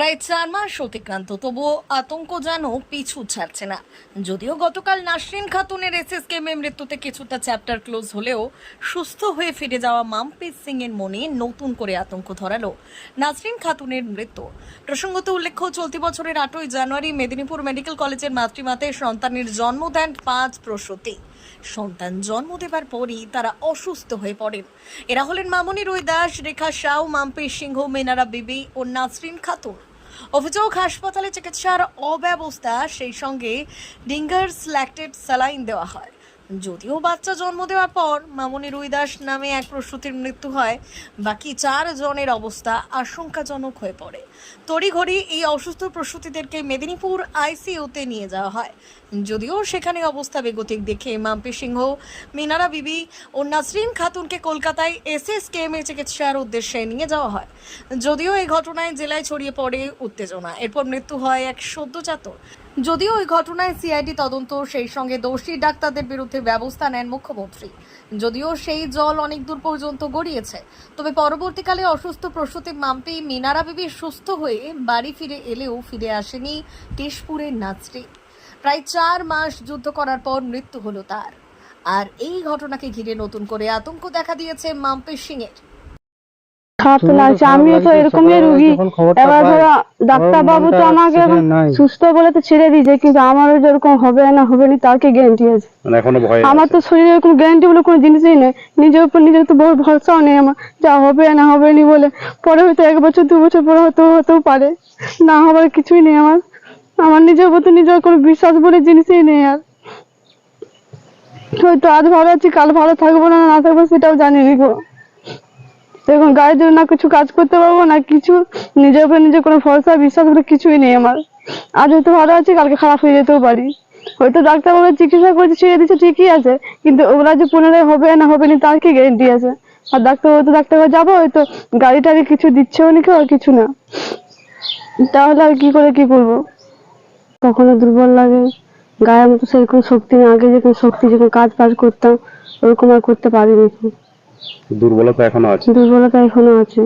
প্রায় চার মাস অতিক্রান্ত, তবুও আতঙ্ক যেন পিছু ছাড়ছে না। যদিও গতকাল নাসরিন খাতুনের এসএসকেএমে মৃত্যুতে কিছুটা চ্যাপ্টার ক্লোজ হলেও সুস্থ হয়ে ফিরে যাওয়া মামপ্রীত সিং এর মনে নতুন করে আতঙ্ক ধরালো নাসরিন খাতুনের মৃত্যু। প্রসঙ্গত উল্লেখ্য, চলতি বছরের আটই জানুয়ারি মেদিনীপুর মেডিকেল কলেজের মাতৃমাতে সন্তানের জন্ম দেন পাঁচ প্রসূতি। সন্তান জন্ম দেবার পরই তারা অসুস্থ হয়ে পড়েন। এরা হলেন মামনি রুই দাস রেখা সাউ মাম্পি সিংহ, মেনারা বিবি ও নাসরিন খাতুন। অভিযোগ হাসপাতালে চিকিৎসার অব্যবস্থা সেই সঙ্গে ডিঙ্গার সিলেক্টেড স্যালাইন দেওয়া হয়। যদিও বাচ্চা জন্ম দেওয়ার পর মামনি রুইদাস নামে এক প্রসূতির মৃত্যু হয়, বাকি চার জনের অবস্থা আশঙ্কাজনক হয়ে পড়ে। তড়িঘড়ি এই অসুস্থ প্রসূতিদেরকে মেদিনীপুর আইসিইউতে নিয়ে যাওয়া হয়। যদিও সেখানে অবস্থা বেগতিক দেখে মাম্পি সিংহ, মিনারা বিবি ও নাসরিন খাতুনকে কলকাতায় এস এসএসকেএম এ চিকিৎসার উদ্দেশ্যে নিয়ে যাওয়া হয়। যদিও এই ঘটনায় জেলায় ছড়িয়ে পড়ে উত্তেজনা। এরপর মৃত্যু হয় এক সদ্যজাত যদিও ওই ঘটনায় সিআইডি তদন্ত, সেই সঙ্গে দোষী ডাক্তারদের বিরুদ্ধে ব্যবস্থা নেন মুখ্যমন্ত্রী। যদিও সেই জল অনেক দূর পর্যন্ত গড়িয়েছে, তবে পরবর্তীকালে অসুস্থ প্রসূতি মাম্পি মিনারা বিবি সুস্থ হয়ে বাড়ি ফিরে এলেও ফিরে আসেনি কেশপুরের নাচরি প্রায় চার মাস যুদ্ধ করার পর মৃত্যু হলো তার। আর এই ঘটনাকে ঘিরে নতুন করে আতঙ্ক দেখা দিয়েছে মাম্পি সিং এর খারাপ তো লাগছে। আমিও তো এরকমই রুগী। এবার ধরো ডাক্তার বাবু তো আমাকে সুস্থ বলে তো ছেড়ে দিয়েছে কিন্তু আমারও যেরকম হবে না হবে না তার কি গ্যারান্টি আছে? মানে এখনও ভয় আমার তো শরীরে এরকম গ্যারান্টি বলে কোনো জিনিসই নেই। নিজের উপর নিজের তো বহু ভরসাও নেই আমার। যা হবে না হবে নি বলে। পরে হয়তো এক বছর দু বছর পরে হয়তো হতেও পারে। না হবার কিছুই নেই আমার। আমার নিজের উপর তো নিজের কোনো বিশ্বাস বলে জিনিসই নেই আর। হয়তো আজ ভালো আছি কাল ভালো থাকব না না থাকব সেটাও জানি নি গো। এখন গাড়ির জন্য না কিছু কাজ করতে পারব, না কিছু নিজের উপরে নিজের কোনো ভরসা, বিশ্বাস বলে কিছুই নেই আমার। আজ হয়তো ভালো আছি, কালকে খারাপ হয়ে যেতেও পারি। হয়তো ডাক্তার বলে চিকিৎসা করেছে, ছেড়ে দিচ্ছে ঠিকই আছে, কিন্তু ওগুলা যে পুনরায় হবে না হবে না, তার কি গ্যারেন্টি আছে? আর ডাক্তার হয়তো ডাক্তার কাছে যাব, হয়তো গাড়ি টাড়ি কিছু দিচ্ছেও নাকি আর কিছু না। তাহলে আর কি করে কি করব? কখনো দুর্বল লাগে। গায়ের মতো সেরকম শক্তি নেই আগে যেরকম শক্তি, যেরকম কাজ বাজ করতাম, ওরকম আর করতে পারিনি। দুর্বলতা এখনও আছে? দুর্বলতা এখনও আছে।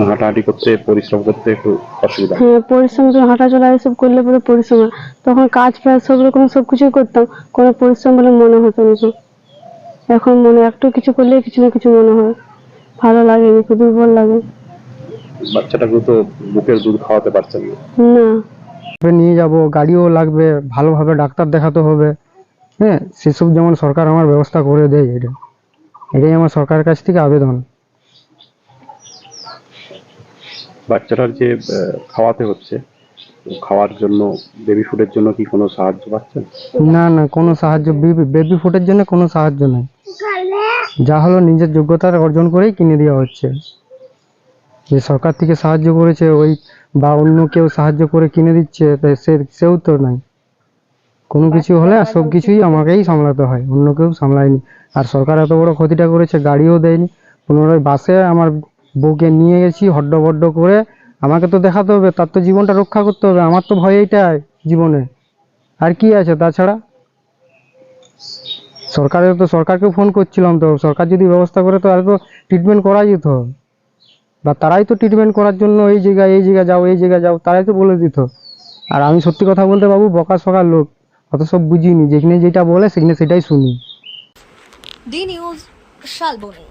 হাঁটাহাঁটি করতে পরিশ্রম করতে একটু অসুবিধা? হ্যাঁ পরিশ্রম তো হাঁটা চলা এসব করলে পরে পরিশ্রম। তখন কাজ ফাজ সব রকম সব কিছুই করতাম কোনো পরিশ্রম বলে মনে হতো না এখন মনে একটু কিছু করলে কিছু না কিছু মনে হয়। ভালো লাগে একটু দুর্বল লাগে। বাচ্চাটাকে তো বুকের দুধ খাওয়াতে পারছেন না। না। নিয়ে যাব গাড়িও লাগবে ভালোভাবে ডাক্তার দেখাতে হবে। হ্যাঁ সেসব যেমন সরকার আমার ব্যবস্থা করে দেয় এটা। এটাই আমার সরকারের কাছ থেকে আবেদন। বাচ্চাটার যে খাওয়াতে হচ্ছে খাওয়ার জন্য বেবি ফুডের জন্য কি কোনো সাহায্য পাচ্ছেন? না না কোনো সাহায্য বেবি ফুডের জন্য কোনো সাহায্য নেই। যা হলো নিজের যোগ্যতার অর্জন করেই কিনে দেওয়া হচ্ছে। যে সরকার থেকে সাহায্য করেছে ওই বা অন্য কেউ সাহায্য করে কিনে দিচ্ছে তাই সে সেও তো নাই। কোনো কিছু হলে আর সব কিছুই আমাকেই সামলাতে হয় অন্য কেউ সামলায়নি। আর সরকার এত বড় ক্ষতিটা করেছে গাড়িও দেয়নি। পুনরায় বাসে আমার বউকে নিয়ে গেছি হড্ড বড্ড করে। আমাকে তো দেখাতে হবে তার তো জীবনটা রক্ষা করতে হবে আমার তো ভয় এইটাই জীবনে। আর কি আছে তাছাড়া? সরকারের তো সরকারকে ফোন করছিলাম তো সরকার যদি ব্যবস্থা করে তো আর তো ট্রিটমেন্ট করা যেত। বা তারাই তো ট্রিটমেন্ট করার জন্য এই জায়গায় এই জায়গায় যাও এই জায়গায় যাও তারাই তো বলে দিত। আর আমি সত্যি কথা বলতে বাবু বকা সকার লোক। অত সব বুঝিনি যেখানে যেটা বলে সেখানে সেটাই শুনি। D news Salboni.